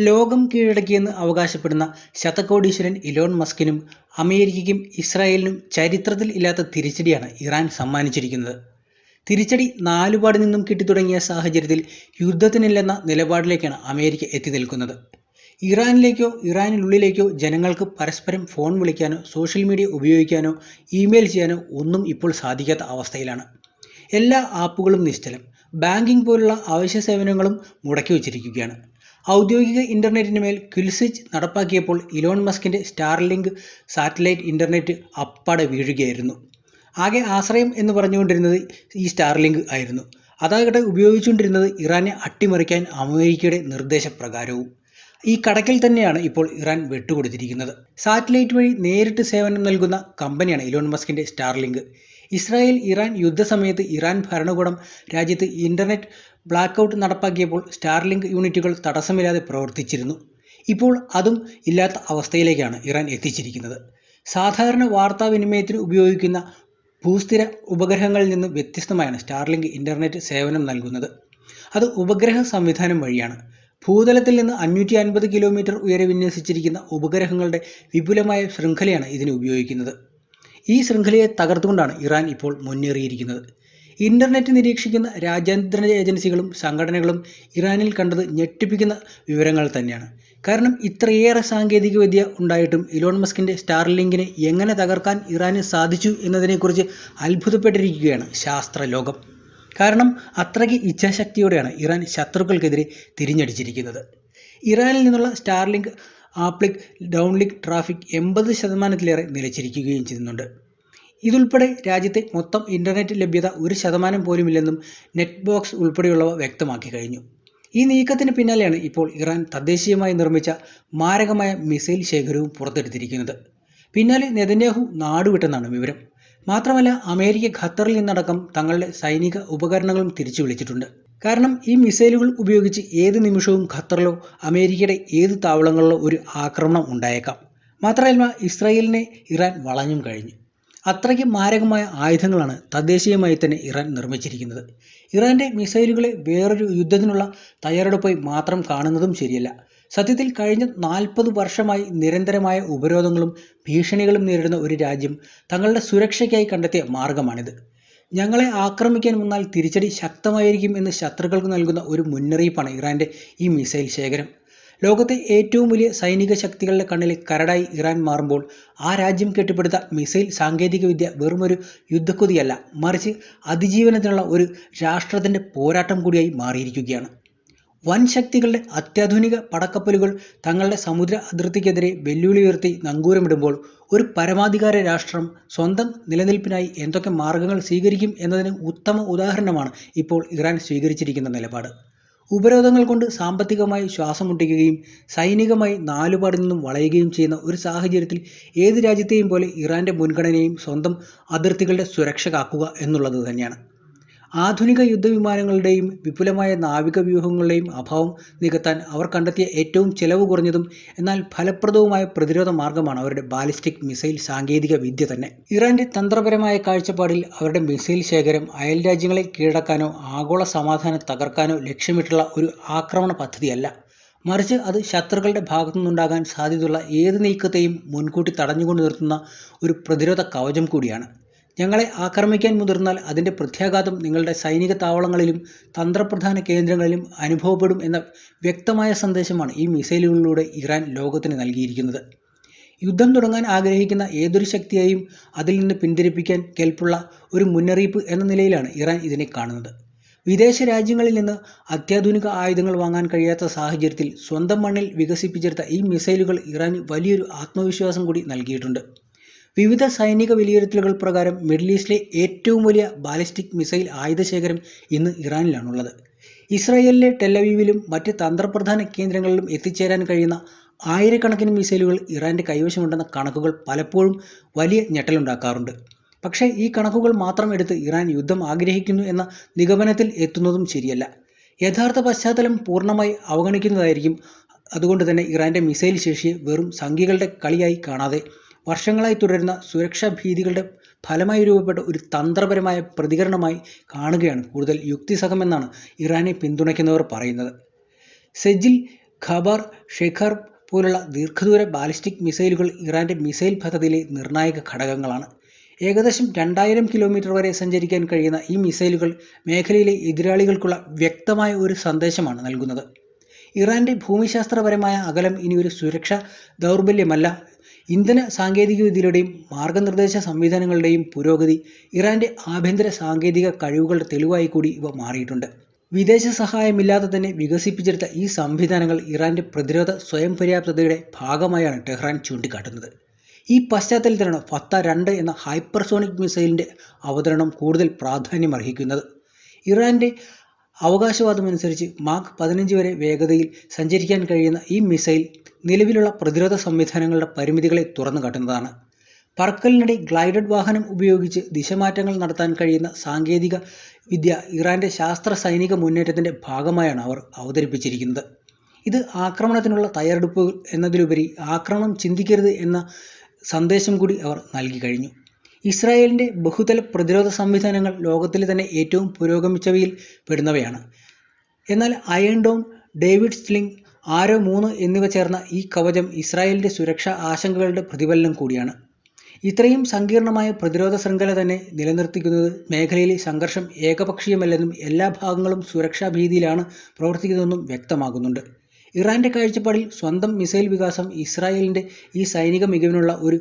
ലോകം കീഴടക്കിയെന്ന് അവകാശപ്പെടുന്ന ശതകോടീശ്വരൻ ഇലോൺ മസ്കിനും അമേരിക്കയ്ക്കും ഇസ്രായേലിനും ചരിത്രത്തിൽ ഇല്ലാത്ത തിരിച്ചടിയാണ് ഇറാൻ സമ്മാനിച്ചിരിക്കുന്നത്. തിരിച്ചടി നാലുപാട് നിന്നും കിട്ടിത്തുടങ്ങിയ സാഹചര്യത്തിൽ യുദ്ധത്തിനില്ലെന്ന നിലപാടിലേക്കാണ് അമേരിക്ക എത്തി നിൽക്കുന്നത്. ഇറാനിലേക്കോ ഇറാനിനുള്ളിലേക്കോ ജനങ്ങൾക്ക് പരസ്പരം ഫോൺ വിളിക്കാനോ സോഷ്യൽ മീഡിയ ഉപയോഗിക്കാനോ ഇമെയിൽ ചെയ്യാനോ ഒന്നും ഇപ്പോൾ സാധിക്കാത്ത അവസ്ഥയിലാണ്. എല്ലാ ആപ്പുകളും നിശ്ചലം. ബാങ്കിംഗ് പോലുള്ള അവശ്യ സേവനങ്ങളും മുടക്കി വച്ചിരിക്കുകയാണ്. ഔദ്യോഗിക ഇന്റർനെറ്റിന് മേൽ ക്വിൽസ്വിച്ച് നടപ്പാക്കിയപ്പോൾ ഇലോൺ മസ്കിന്റെ സ്റ്റാർലിങ്ക് സാറ്റലൈറ്റ് ഇന്റർനെറ്റ് അപ്പാടെ വീഴുകയായിരുന്നു. ആകെ ആശ്രയം എന്ന് പറഞ്ഞുകൊണ്ടിരുന്നത് ഈ സ്റ്റാർലിങ്ക് ആയിരുന്നു. അതാകട്ടെ ഉപയോഗിച്ചുകൊണ്ടിരുന്നത് ഇറാനെ അട്ടിമറിക്കാൻ അമേരിക്കയുടെ നിർദ്ദേശപ്രകാരവും. ഈ കടക്കിൽ തന്നെയാണ് ഇപ്പോൾ ഇറാൻ വെട്ടുകൊടുത്തിരിക്കുന്നത്. സാറ്റലൈറ്റ് വഴി നേരിട്ട് സേവനം നൽകുന്ന കമ്പനിയാണ് ഇലോൺ മസ്കിന്റെ സ്റ്റാർലിങ്ക്. ഇസ്രായേൽ ഇറാൻ യുദ്ധസമയത്ത് ഇറാൻ ഭരണകൂടം രാജ്യത്ത് ഇന്റർനെറ്റ് ബ്ലാക്കൗട്ട് നടപ്പാക്കിയപ്പോൾ സ്റ്റാർലിങ്ക് യൂണിറ്റുകൾ തടസ്സമില്ലാതെ പ്രവർത്തിച്ചിരുന്നു. ഇപ്പോൾ അതും ഇല്ലാത്ത അവസ്ഥയിലേക്കാണ് ഇറാൻ എത്തിച്ചിരിക്കുന്നത്. സാധാരണ വാർത്താവിനിമയത്തിന് ഉപയോഗിക്കുന്ന ഭൂസ്ഥിര ഉപഗ്രഹങ്ങളിൽ നിന്ന് വ്യത്യസ്തമായാണ് സ്റ്റാർലിങ്ക് ഇന്റർനെറ്റ് സേവനം നൽകുന്നത്. അത് ഉപഗ്രഹ സംവിധാനം വഴിയാണ്. ഭൂതലത്തിൽ നിന്ന് അഞ്ഞൂറ്റി അൻപത് കിലോമീറ്റർ ഉയരെ വിന്യസിച്ചിരിക്കുന്ന ഉപഗ്രഹങ്ങളുടെ വിപുലമായ ശൃംഖലയാണ് ഇതിന് ഉപയോഗിക്കുന്നത്. ഈ ശൃംഖലയെ തകർത്തുകൊണ്ടാണ് ഇറാൻ ഇപ്പോൾ മുന്നേറിയിരിക്കുന്നത്. ഇന്റർനെറ്റ് നിരീക്ഷിക്കുന്ന രാജ്യാന്തര ഏജൻസികളും സംഘടനകളും ഇറാനിൽ കണ്ടത് ഞെട്ടിപ്പിക്കുന്ന വിവരങ്ങൾ തന്നെയാണ്. കാരണം ഇത്രയേറെ സാങ്കേതിക സാങ്കേതികവിദ്യ ഉണ്ടായിട്ടും ഇലോൺ മസ്കിന്റെ സ്റ്റാർലിങ്കിനെ എങ്ങനെ തകർക്കാൻ ഇറാന് സാധിച്ചു എന്നതിനെക്കുറിച്ച് അത്ഭുതപ്പെട്ടിരിക്കുകയാണ് ശാസ്ത്രലോകം. കാരണം അത്രയ്ക്ക് ഇച്ഛാശക്തിയോടെയാണ് ഇറാൻ ശത്രുക്കൾക്കെതിരെ തിരിഞ്ഞടിച്ചിരിക്കുന്നത്. ഇറാനിൽ നിന്നുള്ള സ്റ്റാർലിങ്ക് ആപ്ലിക് ഡൗൺലിങ്ക് ട്രാഫിക് എൺപത് ശതമാനത്തിലേറെ നിലച്ചിരിക്കുകയും ചെയ്യുന്നുണ്ട്. ഇതുൾപ്പെടെ രാജ്യത്തെ മൊത്തം ഇന്റർനെറ്റ് ലഭ്യത ഒരു ശതമാനം പോലുമില്ലെന്നും നെറ്റ് ബോക്സ് ഉൾപ്പെടെയുള്ളവ വ്യക്തമാക്കി കഴിഞ്ഞു. ഈ നീക്കത്തിന് പിന്നാലെയാണ് ഇപ്പോൾ ഇറാൻ തദ്ദേശീയമായി നിർമ്മിച്ച മാരകമായ മിസൈൽ ശേഖരവും പുറത്തെടുത്തിരിക്കുന്നത്. പിന്നാലെ നെതന്യാഹു നാടുവിട്ടെന്നാണ് വിവരം. മാത്രമല്ല അമേരിക്ക ഖത്തറിൽ നിന്നടക്കം തങ്ങളുടെ സൈനിക ഉപകരണങ്ങളും തിരിച്ചു വിളിച്ചിട്ടുണ്ട്. കാരണം ഈ മിസൈലുകൾ ഉപയോഗിച്ച് ഏത് നിമിഷവും ഖത്തറിലോ അമേരിക്കയുടെ ഏത് താവളങ്ങളിലോ ഒരു ആക്രമണം ഉണ്ടായേക്കാം. മാത്രമല്ല ഇസ്രായേലിനെ ഇറാൻ വളഞ്ഞും കഴിഞ്ഞു. അത്രയ്ക്ക് മാരകമായ ആയുധങ്ങളാണ് തദ്ദേശീയമായി തന്നെ ഇറാൻ നിർമ്മിച്ചിരിക്കുന്നത്. ഇറാന്റെ മിസൈലുകളെ വേറൊരു യുദ്ധത്തിനുള്ള തയ്യാറെടുപ്പായി മാത്രം കാണുന്നതും ശരിയല്ല. സത്യത്തിൽ കഴിഞ്ഞ നാൽപ്പത് വർഷമായി നിരന്തരമായ ഉപരോധങ്ങളും ഭീഷണികളും നേരിടുന്ന ഒരു രാജ്യം തങ്ങളുടെ സുരക്ഷയ്ക്കായി കണ്ടെത്തിയ മാർഗമാണിത്. ഞങ്ങളെ ആക്രമിക്കാൻ വന്നാൽ തിരിച്ചടി ശക്തമായിരിക്കും എന്ന് ശത്രുക്കൾക്ക് നൽകുന്ന ഒരു മുന്നറിയിപ്പാണ് ഇറാന്റെ ഈ മിസൈൽ ശേഖരം. ലോകത്തെ ഏറ്റവും വലിയ സൈനിക ശക്തികളുടെ കണ്ണിൽ കരടായി ഇറാൻ മാറുമ്പോൾ ആ രാജ്യം കെട്ടിപ്പടുത്ത മിസൈൽ സാങ്കേതികവിദ്യ വെറുമൊരു യുദ്ധക്കൊതിയല്ല മറിച്ച് അതിജീവനത്തിനുള്ള ഒരു രാഷ്ട്രത്തിന്റെ പോരാട്ടം കൂടിയായി മാറിയിരിക്കുകയാണ്. വൻ ശക്തികളുടെ അത്യാധുനിക പടക്കപ്പലുകൾ തങ്ങളുടെ സമുദ്ര അതിർത്തിക്കെതിരെ വെല്ലുവിളി ഉയർത്തി നങ്കൂരമിടുമ്പോൾ ഒരു പരമാധികാര രാഷ്ട്രം സ്വന്തം നിലനിൽപ്പിനായി എന്തൊക്കെ മാർഗങ്ങൾ സ്വീകരിക്കും എന്നതിന് ഉത്തമ ഉദാഹരണമാണ് ഇപ്പോൾ ഇറാൻ സ്വീകരിച്ചിരിക്കുന്ന നിലപാട്. ഉപരോധങ്ങൾ കൊണ്ട് സാമ്പത്തികമായി ശ്വാസം മുട്ടിക്കുകയും സൈനികമായി നാലുപാടിൽ നിന്നും വളയുകയും ചെയ്യുന്ന ഒരു സാഹചര്യത്തിൽ ഏത് രാജ്യത്തെയും പോലെ ഇറാന്റെ മുൻഗണനയും സ്വന്തം അതിർത്തികളുടെ സുരക്ഷ കാക്കുക എന്നുള്ളത് തന്നെയാണ്. ആധുനിക യുദ്ധവിമാനങ്ങളുടെയും വിപുലമായ നാവിക വ്യൂഹങ്ങളുടെയും അഭാവം നികത്താൻ അവർ കണ്ടെത്തിയ ഏറ്റവും ചെലവ് കുറഞ്ഞതും എന്നാൽ ഫലപ്രദവുമായ പ്രതിരോധ മാർഗമാണ് അവരുടെ ബാലിസ്റ്റിക് മിസൈൽ സാങ്കേതിക വിദ്യ തന്നെ. ഇറാന്റെ തന്ത്രപരമായ കാഴ്ചപ്പാടിൽ അവരുടെ മിസൈൽ ശേഖരം അയൽ രാജ്യങ്ങളെ കീഴടക്കാനോ ആഗോള സമാധാനം തകർക്കാനോ ലക്ഷ്യമിട്ടുള്ള ഒരു ആക്രമണ പദ്ധതിയല്ല. മറിച്ച് അത് ശത്രുക്കളുടെ ഭാഗത്തു നിന്നുണ്ടാകാൻ സാധ്യതയുള്ള ഏത് നീക്കത്തെയും മുൻകൂട്ടി തടഞ്ഞുകൊണ്ട് നിർത്തുന്ന ഒരു പ്രതിരോധ കവചം കൂടിയാണ്. ഞങ്ങളെ ആക്രമിക്കാൻ മുതിർന്നാൽ അതിന്റെ പ്രത്യാഘാതം നിങ്ങളുടെ സൈനിക താവളങ്ങളിലും തന്ത്രപ്രധാന കേന്ദ്രങ്ങളിലും അനുഭവപ്പെടും എന്ന വ്യക്തമായ സന്ദേശമാണ് ഈ മിസൈലുകളിലൂടെ ഇറാൻ ലോകത്തിന് നൽകിയിരിക്കുന്നത്. യുദ്ധം തുടങ്ങാൻ ആഗ്രഹിക്കുന്ന ഏതൊരു ശക്തിയെയും അതിൽ നിന്ന് പിന്തിരിപ്പിക്കാൻ കെൽപ്പുള്ള ഒരു മുന്നറിയിപ്പ് എന്ന നിലയിലാണ് ഇറാൻ ഇതിനെ കാണുന്നത്. വിദേശ രാജ്യങ്ങളിൽ നിന്ന് അത്യാധുനിക ആയുധങ്ങൾ വാങ്ങാൻ കഴിയാത്ത സാഹചര്യത്തിൽ സ്വന്തം മണ്ണിൽ വികസിപ്പിച്ചെടുത്ത ഈ മിസൈലുകൾ ഇറാന് വലിയൊരു ആത്മവിശ്വാസം കൂടി നൽകിയിട്ടുണ്ട്. വിവിധ സൈനിക വിലയിരുത്തലുകൾ പ്രകാരം മിഡിൽ ഈസ്റ്റിലെ ഏറ്റവും വലിയ ബാലിസ്റ്റിക് മിസൈൽ ആയുധ ആയുധശേഖരം ഇന്ന് ഇറാനിലാണുള്ളത്. ഇസ്രായേലിലെ ടെലവീവിലും മറ്റ് തന്ത്രപ്രധാന കേന്ദ്രങ്ങളിലും എത്തിച്ചേരാൻ കഴിയുന്ന ആയിരക്കണക്കിന് മിസൈലുകൾ ഇറാന്റെ കൈവശമുണ്ടെന്ന കണക്കുകൾ പലപ്പോഴും വലിയ ഞെട്ടലുണ്ടാക്കാറുണ്ട്. പക്ഷേ ഈ കണക്കുകൾ മാത്രം എടുത്ത് ഇറാൻ യുദ്ധം ആഗ്രഹിക്കുന്നു എന്ന നിഗമനത്തിൽ എത്തുന്നതും ശരിയല്ല. യഥാർത്ഥ പശ്ചാത്തലം പൂർണമായി അവഗണിക്കുന്നതായിരിക്കും. അതുകൊണ്ട് തന്നെ ഇറാന്റെ മിസൈൽ ശേഷിയെ വെറും സംഖ്യകളുടെ കളിയായി കാണാതെ വർഷങ്ങളായി തുടരുന്ന സുരക്ഷാ ഭീതികളുടെ ഫലമായി രൂപപ്പെട്ട ഒരു തന്ത്രപരമായ പ്രതികരണമായി കാണുകയാണ് കൂടുതൽ യുക്തിസഹമെന്നാണ് ഇറാനെ പിന്തുണയ്ക്കുന്നവർ പറയുന്നത്. സെജിൽ ഖബർ ഷെഖർ പോലുള്ള ദീർഘദൂര ബാലിസ്റ്റിക് മിസൈലുകൾ ഇറാന്റെ മിസൈൽ പദ്ധതിയിലെ നിർണായക ഘടകങ്ങളാണ്. ഏകദേശം രണ്ടായിരം കിലോമീറ്റർ വരെ സഞ്ചരിക്കാൻ കഴിയുന്ന ഈ മിസൈലുകൾ മേഖലയിലെ എതിരാളികൾക്കുള്ള വ്യക്തമായ ഒരു സന്ദേശമാണ് നൽകുന്നത്. ഇറാന്റെ ഭൂമിശാസ്ത്രപരമായ അകലം ഇനി ഒരു സുരക്ഷാ ദൗർബല്യമല്ല ഇന്ധന സാങ്കേതികവിദ്യയുടെയും മാർഗനിർദ്ദേശ സംവിധാനങ്ങളുടെയും പുരോഗതി ഇറാന്റെ ആഭ്യന്തര സാങ്കേതിക കഴിവുകളുടെ തെളിവായി കൂടി ഇവ മാറിയിട്ടുണ്ട്. വിദേശ സഹായമില്ലാതെ തന്നെ വികസിപ്പിച്ചെടുത്ത ഈ സംവിധാനങ്ങൾ ഇറാന്റെ പ്രതിരോധ സ്വയം പര്യാപ്തതയുടെ ഭാഗമായാണ് ടെഹ്റാൻ ചൂണ്ടിക്കാട്ടുന്നത്. ഈ പശ്ചാത്തലത്തിലാണ് ഫത്ത രണ്ട് എന്ന ഹൈപ്പർസോണിക് മിസൈലിന്റെ അവതരണം കൂടുതൽ പ്രാധാന്യമർഹിക്കുന്നത്. ഇറാന്റെ അവകാശവാദമനുസരിച്ച് മാക് പതിനഞ്ച് വരെ വേഗതയിൽ സഞ്ചരിക്കാൻ കഴിയുന്ന ഈ മിസൈൽ നിലവിലുള്ള പ്രതിരോധ സംവിധാനങ്ങളുടെ പരിമിതികളെ തുറന്നു കാട്ടുന്നതാണ്. പറക്കലിനിടെ ഗ്ലൈഡഡ് വാഹനം ഉപയോഗിച്ച് ദിശമാറ്റങ്ങൾ നടത്താൻ കഴിയുന്ന സാങ്കേതിക വിദ്യ ഇറാന്റെ ശാസ്ത്ര സൈനിക മുന്നേറ്റത്തിന്റെ ഭാഗമായാണ് അവർ അവതരിപ്പിച്ചിരിക്കുന്നത്. ഇത് ആക്രമണത്തിനുള്ള തയ്യാറെടുപ്പ് എന്നതിലുപരി ആക്രമണം ചിന്തിക്കരുത് എന്ന സന്ദേശം കൂടി അവർ നൽകി കഴിഞ്ഞു. ഇസ്രായേലിന്റെ ബഹുതല പ്രതിരോധ സംവിധാനങ്ങൾ ലോകത്തിലെ തന്നെ ഏറ്റവും പുരോഗമിച്ചവയിൽ പെടുന്നവയാണ്. എന്നാൽ Iron Dome David Sling Arrow മൂന്ന് എന്നിവ ചേർന്ന ഈ കവചം ഇസ്രായേലിന്റെ സുരക്ഷാ ആശങ്കകളുടെ പ്രതിഫലനം കൂടിയാണ്. ഇത്രയും സങ്കീർണമായ പ്രതിരോധ ശൃംഖല തന്നെ നിലനിർത്തിക്കുന്നത് മേഖലയിലെ സംഘർഷം ഏകപക്ഷീയമല്ലെന്നും എല്ലാ ഭാഗങ്ങളും സുരക്ഷാ ഭീതിയിലാണ് പ്രവർത്തിക്കുന്നതെന്നും വ്യക്തമാകുന്നുണ്ട് ഇറാന്റെ കാഴ്ചപ്പാടിൽ സ്വന്തം മിസൈൽ വികാസം ഇസ്രായേലിന്റെ ഈ സൈനിക മികവിനുള്ള ഒരു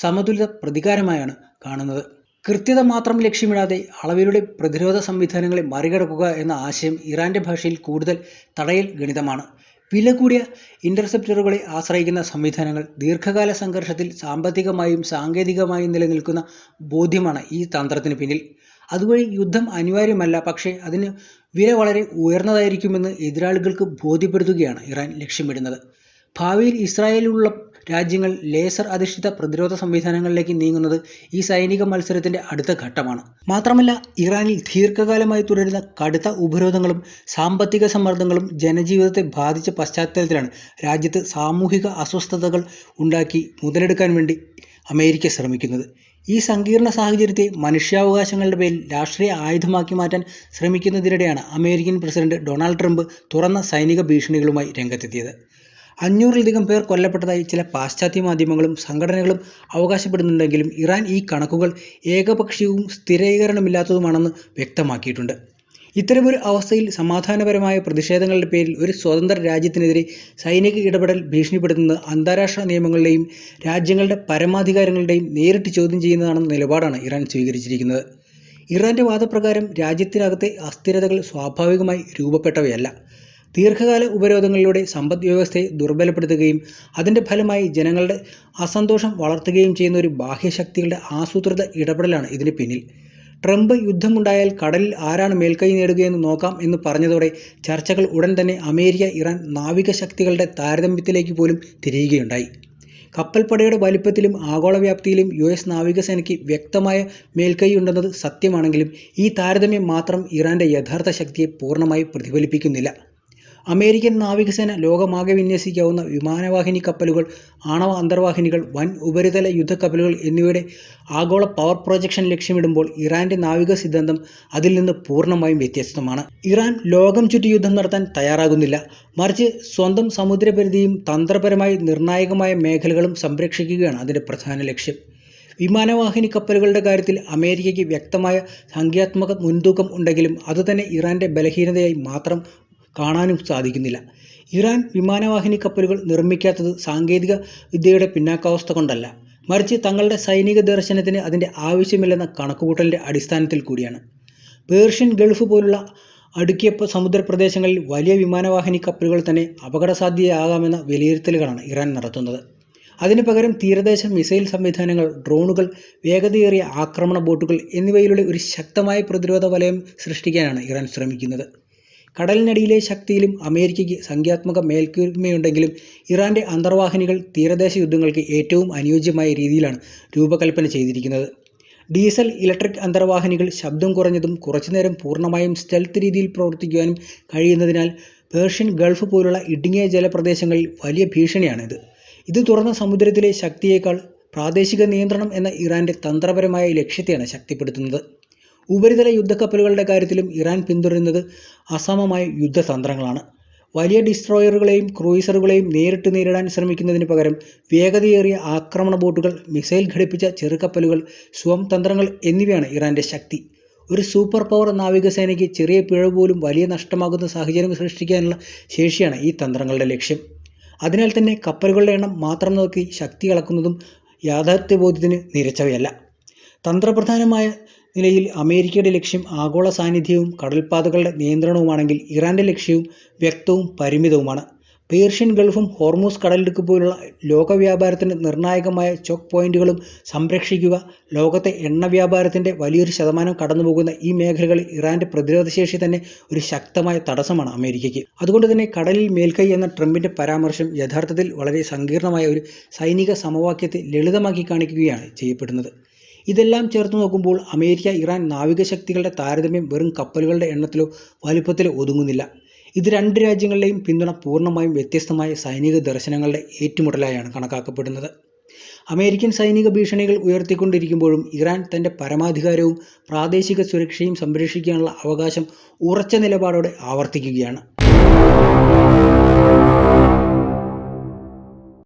സമതുലിത പ്രതികാരമായാണ് കാണുന്നത്. കൃത്യത മാത്രം ലക്ഷ്യമിടാതെ അളവിലൂടെ പ്രതിരോധ സംവിധാനങ്ങളെ മറികടക്കുക എന്ന ആശയം ഇറാന്റെ ഭാഷയിൽ കൂടുതൽ തടയൽ ഗണിതമാണ്. വില കൂടിയ ഇന്റർസെപ്റ്ററുകളെ ആശ്രയിക്കുന്ന സംവിധാനങ്ങൾ ദീർഘകാല സംഘർഷത്തിൽ സാമ്പത്തികമായും സാങ്കേതികമായും നിലനിൽക്കുന്ന ബോധ്യമാണ് ഈ തന്ത്രത്തിന് പിന്നിൽ. അതുവഴി യുദ്ധം അനിവാര്യമല്ല പക്ഷേ അതിന് വില വളരെ ഉയർന്നതായിരിക്കുമെന്ന് എതിരാളികൾക്ക് ബോധ്യപ്പെടുത്തുകയാണ് ഇറാൻ ലക്ഷ്യമിടുന്നത്. ഭാവിയിൽ ഇസ്രായേലിലുള്ള രാജ്യങ്ങൾ ലേസർ അധിഷ്ഠിത പ്രതിരോധ സംവിധാനങ്ങളിലേക്ക് നീങ്ങുന്നത് ഈ സൈനിക മത്സരത്തിന്റെ അടുത്ത ഘട്ടമാണ്. മാത്രമല്ല ഇറാനിൽ ദീർഘകാലമായി തുടരുന്ന കടുത്ത ഉപരോധങ്ങളും സാമ്പത്തിക സമ്മർദ്ദങ്ങളും ജനജീവിതത്തെ ബാധിച്ച പശ്ചാത്തലത്തിലാണ് രാജ്യത്ത് സാമൂഹിക അസ്വസ്ഥതകൾ ഉണ്ടാക്കി മുതലെടുക്കാൻ വേണ്ടി അമേരിക്ക ശ്രമിക്കുന്നത്. ഈ സങ്കീർണ സാഹചര്യത്തെ മനുഷ്യാവകാശങ്ങളുടെ പേരിൽ രാഷ്ട്രീയ ആയുധമാക്കി മാറ്റാൻ ശ്രമിക്കുന്നതിനിടെയാണ് അമേരിക്കൻ പ്രസിഡന്റ് ഡൊണാൾഡ് ട്രംപ് തുറന്ന സൈനിക ഭീഷണികളുമായി രംഗത്തെത്തിയത്. അഞ്ഞൂറിലധികം പേർ കൊല്ലപ്പെട്ടതായി ചില പാശ്ചാത്യ മാധ്യമങ്ങളും സംഘടനകളും അവകാശപ്പെടുന്നുണ്ടെങ്കിലും ഇറാൻ ഈ കണക്കുകൾ ഏകപക്ഷീയവും സ്ഥിരീകരണമില്ലാത്തതുമാണെന്ന് വ്യക്തമാക്കിയിട്ടുണ്ട്. ഇത്തരമൊരു അവസ്ഥയിൽ സമാധാനപരമായ പ്രതിഷേധങ്ങളുടെ പേരിൽ ഒരു സ്വതന്ത്ര രാജ്യത്തിനെതിരെ സൈനിക ഇടപെടൽ ഭീഷണിപ്പെടുത്തുന്നത് അന്താരാഷ്ട്ര നിയമങ്ങളുടെയും രാജ്യങ്ങളുടെ പരമാധികാരങ്ങളുടെയും നേരിട്ട് ചോദ്യം ചെയ്യുന്നതാണെന്ന നിലപാടാണ് ഇറാൻ സ്വീകരിച്ചിരിക്കുന്നത്. ഇറാന്റെ വാദപ്രകാരം രാജ്യത്തിനകത്തെ അസ്ഥിരതകൾ സ്വാഭാവികമായി രൂപപ്പെട്ടവയല്ല. ദീർഘകാല ഉപരോധങ്ങളിലൂടെ സമ്പദ് വ്യവസ്ഥയെ ദുർബലപ്പെടുത്തുകയും അതിന്റെ ഫലമായി ജനങ്ങളുടെ അസന്തോഷം വളർത്തുകയും ചെയ്യുന്ന ഒരു ബാഹ്യശക്തികളുടെ ആസൂത്രിത ഇടപെടലാണ് ഇതിന് പിന്നിൽ. ട്രംപ് യുദ്ധമുണ്ടായാൽ കടലിൽ ആരാണ് മേൽക്കൈ നേടുകയെന്ന് നോക്കാം എന്ന് പറഞ്ഞതോടെ ചർച്ചകൾ ഉടൻ തന്നെ അമേരിക്ക ഇറാൻ നാവിക ശക്തികളുടെ താരതമ്യത്തിലേക്ക് പോലും തിരിയുകയുണ്ടായി. കപ്പൽപ്പടയുടെ വലിപ്പത്തിലും ആഗോള വ്യാപ്തിയിലും യു എസ് നാവികസേനയ്ക്ക് വ്യക്തമായ മേൽക്കൈയുണ്ടെന്നത് സത്യമാണെങ്കിലും ഈ താരതമ്യം മാത്രം ഇറാന്റെ യഥാർത്ഥ ശക്തിയെ പൂർണമായി പ്രതിഫലിപ്പിക്കുന്നില്ല. അമേരിക്കൻ നാവികസേന ലോകമാകെ വിന്യസിക്കാവുന്ന വിമാനവാഹിനി കപ്പലുകൾ ആണവ അന്തർവാഹിനികൾ വൻ ഉപരിതല യുദ്ധക്കപ്പലുകൾ എന്നിവയുടെ ആഗോള പവർ പ്രൊജക്ഷൻ ലക്ഷ്യമിടുമ്പോൾ ഇറാന്റെ നാവിക സിദ്ധാന്തം അതിൽ നിന്ന് പൂർണമായും വ്യത്യസ്തമാണ്. ഇറാൻ ലോകം ചുറ്റി യുദ്ധം നടത്താൻ തയ്യാറാകുന്നില്ല. മറിച്ച് സ്വന്തം സമുദ്രപരിധിയും തന്ത്രപരമായി നിർണായകമായ മേഖലകളും സംരക്ഷിക്കുകയാണ് അതിന്റെ പ്രധാന ലക്ഷ്യം. വിമാനവാഹിനി കപ്പലുകളുടെ കാര്യത്തിൽ അമേരിക്കയ്ക്ക് വ്യക്തമായ സംഖ്യാത്മക മുൻതൂക്കം ഉണ്ടെങ്കിലും അതുതന്നെ ഇറാന്റെ ബലഹീനതയായി മാത്രം കാണാനും സാധിക്കുന്നില്ല. ഇറാൻ വിമാനവാഹിനി കപ്പലുകൾ നിർമ്മിക്കാത്തത് സാങ്കേതിക വിദ്യയുടെ പിന്നാക്കാവസ്ഥ കൊണ്ടല്ല. മറിച്ച് തങ്ങളുടെ സൈനിക ദർശനത്തിന് അതിന്റെ ആവശ്യമില്ലെന്ന കണക്കുകൂട്ടലിന്റെ അടിസ്ഥാനത്തിൽ കൂടിയാണ്. പേർഷ്യൻ ഗൾഫ് പോലുള്ള അടുക്കിയ സമുദ്രപ്രദേശങ്ങളിൽ വലിയ വിമാനവാഹിനി കപ്പലുകൾ തന്നെ അപകടസാധ്യയാകാമെന്ന വിലയിരുത്തലുകളാണ് ഇറാൻ നടത്തുന്നത്. അതിനു പകരം തീരദേശ മിസൈൽ സംവിധാനങ്ങൾ ഡ്രോണുകൾ വേഗതയേറിയ ആക്രമണ ബോട്ടുകൾ എന്നിവയിലൂടെ ഒരു ശക്തമായ പ്രതിരോധ വലയം സൃഷ്ടിക്കാനാണ് ഇറാൻ ശ്രമിക്കുന്നത്. കടലിനടിയിലെ ശക്തിയിലും അമേരിക്കയ്ക്ക് സംഖ്യാത്മക മേൽക്കോയ്മയുണ്ടെങ്കിലും ഇറാന്റെ അന്തർവാഹിനികൾ തീരദേശ യുദ്ധങ്ങൾക്ക് ഏറ്റവും അനുയോജ്യമായ രീതിയിലാണ് രൂപകൽപ്പന ചെയ്തിരിക്കുന്നത്. ഡീസൽ ഇലക്ട്രിക് അന്തർവാഹിനികൾ ശബ്ദം കുറഞ്ഞതും കുറച്ചുനേരം പൂർണമായും സ്റ്റെൽത്ത് രീതിയിൽ പ്രവർത്തിക്കുവാനും കഴിയുന്നതിനാൽ പേർഷ്യൻ ഗൾഫ് പോലുള്ള ഇടുങ്ങിയ ജലപ്രദേശങ്ങളിൽ വലിയ ഭീഷണിയാണിത്. ഇത് തുറന്ന സമുദ്രത്തിലെ ശക്തിയേക്കാൾ പ്രാദേശിക നിയന്ത്രണം എന്ന ഇറാന്റെ തന്ത്രപരമായ ലക്ഷ്യത്തെയാണ് ശക്തിപ്പെടുത്തുന്നത്. ഉപരിതല യുദ്ധക്കപ്പലുകളുടെ കാര്യത്തിലും ഇറാൻ പിന്തുടരുന്നത് അസമമായ യുദ്ധതന്ത്രങ്ങളാണ്. വലിയ ഡിസ്ട്രോയറുകളെയും ക്രൂയിസറുകളെയും നേരിട്ട് നേരിടാൻ ശ്രമിക്കുന്നതിന് പകരം വേഗതയേറിയ ആക്രമണ ബോട്ടുകൾ മിസൈൽ ഘടിപ്പിച്ച ചെറുകപ്പലുകൾ സ്വം തന്ത്രങ്ങൾ എന്നിവയാണ് ഇറാന്റെ ശക്തി. ഒരു സൂപ്പർ പവർ നാവികസേനയ്ക്ക് ചെറിയ പിഴ പോലും വലിയ നഷ്ടമാകുന്ന സാഹചര്യം സൃഷ്ടിക്കാനുള്ള ശേഷിയാണ് ഈ തന്ത്രങ്ങളുടെ ലക്ഷ്യം. അതിനാൽ തന്നെ കപ്പലുകളുടെ എണ്ണം മാത്രം നോക്കി ശക്തി അളക്കുന്നതും യാഥാർത്ഥ്യബോധത്തിന് നിരച്ചവയല്ല. തന്ത്രപ്രധാനമായ നിലയിൽ അമേരിക്കയുടെ ലക്ഷ്യം ആഗോള സാന്നിധ്യവും കടൽപ്പാതകളുടെ നിയന്ത്രണവുമാണെങ്കിൽ ഇറാന്റെ ലക്ഷ്യവും വ്യക്തവും പരിമിതവുമാണ്. പേർഷ്യൻ ഗൾഫും ഹോർമൂസ് കടലിടുക്ക് പോലുള്ള ലോകവ്യാപാരത്തിന് നിർണായകമായ ചോക്ക് പോയിന്റുകളും സംരക്ഷിക്കുക ലോകത്തെ എണ്ണ വ്യാപാരത്തിന്റെ വലിയൊരു ശതമാനം കടന്നുപോകുന്ന ഈ മേഖലകളിൽ ഇറാന്റെ പ്രതിരോധശേഷി തന്നെ ഒരു ശക്തമായ തടസ്സമാണ് അമേരിക്കയ്ക്ക്. അതുകൊണ്ട് തന്നെ കടലിൽ മേൽക്കൈ എന്ന ട്രംപിന്റെ പരാമർശം യഥാർത്ഥത്തിൽ വളരെ സങ്കീർണമായ ഒരു സൈനിക സമവാക്യത്തെ ലളിതമാക്കി കാണിക്കുകയാണ് ചെയ്യപ്പെടുന്നത്. ഇതെല്ലാം ചേർത്ത് നോക്കുമ്പോൾ അമേരിക്ക ഇറാൻ നാവിക ശക്തികളുടെ താരതമ്യം വെറും കപ്പലുകളുടെ എണ്ണത്തിലോ വലുപ്പത്തിലോ ഒതുങ്ങുന്നില്ല. ഇത് രണ്ട് രാജ്യങ്ങളുടെയും പിന്തുണ പൂർണമായും വ്യത്യസ്തമായ സൈനിക ദർശനങ്ങളുടെ ഏറ്റുമുട്ടലായാണ് കണക്കാക്കപ്പെടുന്നത്. അമേരിക്കൻ സൈനിക ഭീഷണികൾ ഉയർത്തിക്കൊണ്ടിരിക്കുമ്പോഴും ഇറാൻ തന്റെ പരമാധികാരവും പ്രാദേശിക സുരക്ഷയും സംരക്ഷിക്കാനുള്ള അവകാശം ഉറച്ച നിലപാടോടെ ആവർത്തിക്കുകയാണ്.